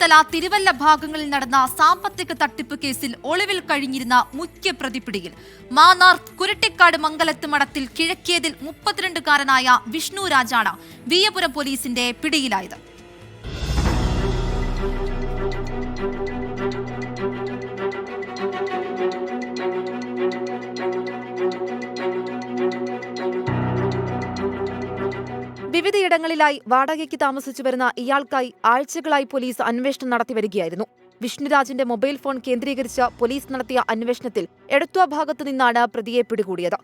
ചേർത്തല തിരുവല്ല ഭാഗങ്ങളിൽ നടന്ന സാമ്പത്തിക തട്ടിപ്പ് കേസിൽ ഒളിവിൽ കഴിഞ്ഞിരുന്ന മുഖ്യ പ്രതിപിടിയിൽ മാന്നാർ കുരട്ടിക്കാട് മംഗലത്ത് മഠത്തിൽ കിഴക്കേതിൽ മുപ്പത്തിരണ്ടുകാരനായ വിഷ്ണുരാജാണ് വിയപുരം പോലീസിന്റെ പിടിയിലായത്. വിവിധയിടങ്ങളിലായി വാടകയ്ക്ക് താമസിച്ചു വരുന്ന ഇയാൾക്കായി ആഴ്ചകളായി പോലീസ് അന്വേഷണം നടത്തി വരികയായിരുന്നു. വിഷ്ണുരാജിന്റെ മൊബൈൽ ഫോൺ കേന്ദ്രീകരിച്ച് പോലീസ് നടത്തിയ അന്വേഷണത്തിൽ എടത്വ ഭാഗത്തു നിന്നാണ് പ്രതിയെ പിടികൂടിയത്.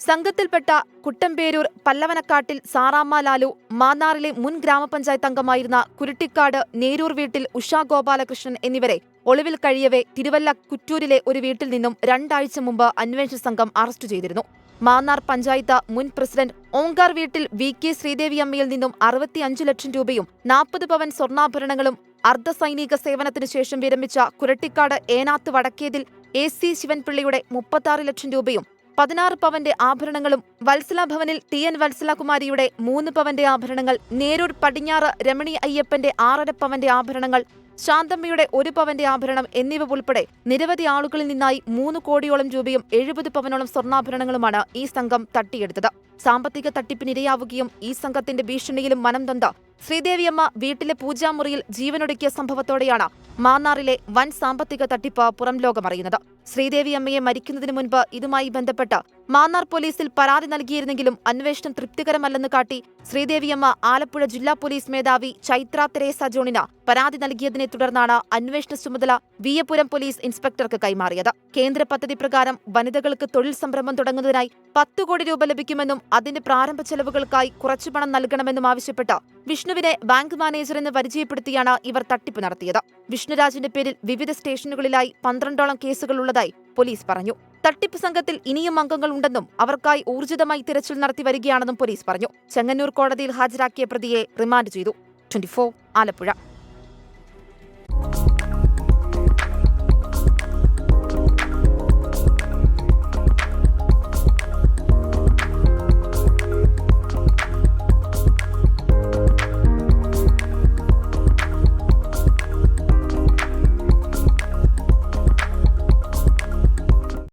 സംഘത്തിൽപ്പെട്ട കുട്ടമ്പേരൂർ പല്ലവനക്കാട്ടിൽ സാറാമ്മ ലാലു മാന്നാറിലെ മുൻ ഗ്രാമപഞ്ചായത്ത് അംഗമായിരുന്ന കുരുട്ടിക്കാട് നേരൂർ വീട്ടിൽ ഉഷാ ഗോപാലകൃഷ്ണൻ എന്നിവരെ ഒളിവിൽ കഴിയവേ തിരുവല്ല കുറ്റൂരിലെ ഒരു വീട്ടിൽ നിന്നും രണ്ടാഴ്ച മുമ്പ് അന്വേഷണ സംഘം അറസ്റ്റ് ചെയ്തിരുന്നു. മാന്നാർ പഞ്ചായത്ത് മുൻ പ്രസിഡന്റ് ഓങ്കാർ വീട്ടിൽ വി കെ ശ്രീദേവി അമ്മയിൽ നിന്നും അറുപത്തിയഞ്ചു ലക്ഷം രൂപയും നാൽപ്പത് പവൻ സ്വർണാഭരണങ്ങളും അർദ്ധസൈനിക സേവനത്തിനു ശേഷം വിരമിച്ച കുരട്ടിക്കാട് ഏനാത്ത് വടക്കേതിൽ എ സി ശിവൻപിള്ളിയുടെ മുപ്പത്താറ് ലക്ഷം രൂപയും പതിനാറ് പവന്റെ ആഭരണങ്ങളും വത്സല ഭവനിൽ ടി എൻ വത്സലകുമാരിയുടെ മൂന്ന് പവന്റെ ആഭരണങ്ങൾ നേരൂർ പടിഞ്ഞാറ് രമണി അയ്യപ്പന്റെ ആറര പവന്റെ ആഭരണങ്ങൾ ശാന്തമ്മയുടെ ഒരു പവന്റെ ആഭരണം എന്നിവ ഉൾപ്പെടെ നിരവധി ആളുകളിൽ നിന്നായി മൂന്ന് കോടിയോളം രൂപയും എഴുപത് പവനോളം സ്വർണാഭരണങ്ങളുമാണ് ഈ സംഘം തട്ടിയെടുത്തത്. സാമ്പത്തിക തട്ടിപ്പിനിരയാവുകയും ഈ സംഘത്തിന്റെ ഭീഷണിയിലും മനം തൊന്ത ശ്രീദേവിയമ്മ വീട്ടിലെ പൂജാമുറിയിൽ ജീവനൊടുക്കിയ സംഭവത്തോടെയാണ് മാന്നാറിലെ വൻ സാമ്പത്തിക തട്ടിപ്പ് പുറം ലോകമറിയുന്നത്. ശ്രീദേവിയമ്മയെ മരിക്കുന്നതിന് മുൻപ് ഇതുമായി ബന്ധപ്പെട്ട് മാന്നാർ പോലീസിൽ പരാതി നൽകിയിരുന്നെങ്കിലും അന്വേഷണം തൃപ്തികരമല്ലെന്ന് കാട്ടി ശ്രീദേവിയമ്മ ആലപ്പുഴ ജില്ലാ പോലീസ് മേധാവി ചൈത്ര തെരേസ ജോണിന് പരാതി നൽകിയതിനെ തുടർന്നാണ് അന്വേഷണ ചുമതല വിയപുരം പോലീസ് ഇൻസ്പെക്ടർക്ക് കൈമാറിയത്. കേന്ദ്ര പദ്ധതി പ്രകാരം വനിതകൾക്ക് തൊഴിൽ സംരംഭം തുടങ്ങുന്നതിനായി പത്ത് കോടി രൂപ ലഭിക്കുമെന്നും അതിന്റെ പ്രാരംഭ ചെലവുകൾക്കായി കുറച്ചു പണം നൽകണമെന്നും ആവശ്യപ്പെട്ട് വിഷ്ണുവിനെ ബാങ്ക് മാനേജർ എന്ന് പരിചയപ്പെടുത്തിയാണ് ഇവർ തട്ടിപ്പ് നടത്തിയത്. വിഷ്ണുരാജിന്റെ പേരിൽ വിവിധ സ്റ്റേഷനുകളിലായി പന്ത്രണ്ടോളം കേസുകൾ ഉള്ളതായി പോലീസ് പറഞ്ഞു. തട്ടിപ്പ് സംഘത്തിൽ ഇനിയും അംഗങ്ങൾ ഉണ്ടെന്നും അവർക്കായി ഊർജിതമായി തിരച്ചിൽ നടത്തി വരികയാണെന്നും പോലീസ് പറഞ്ഞു. ചെങ്ങന്നൂർ കോടതിയിൽ ഹാജരാക്കിയ പ്രതിയെ റിമാൻഡ് ചെയ്തു. ട്വന്റി ആലപ്പുഴ.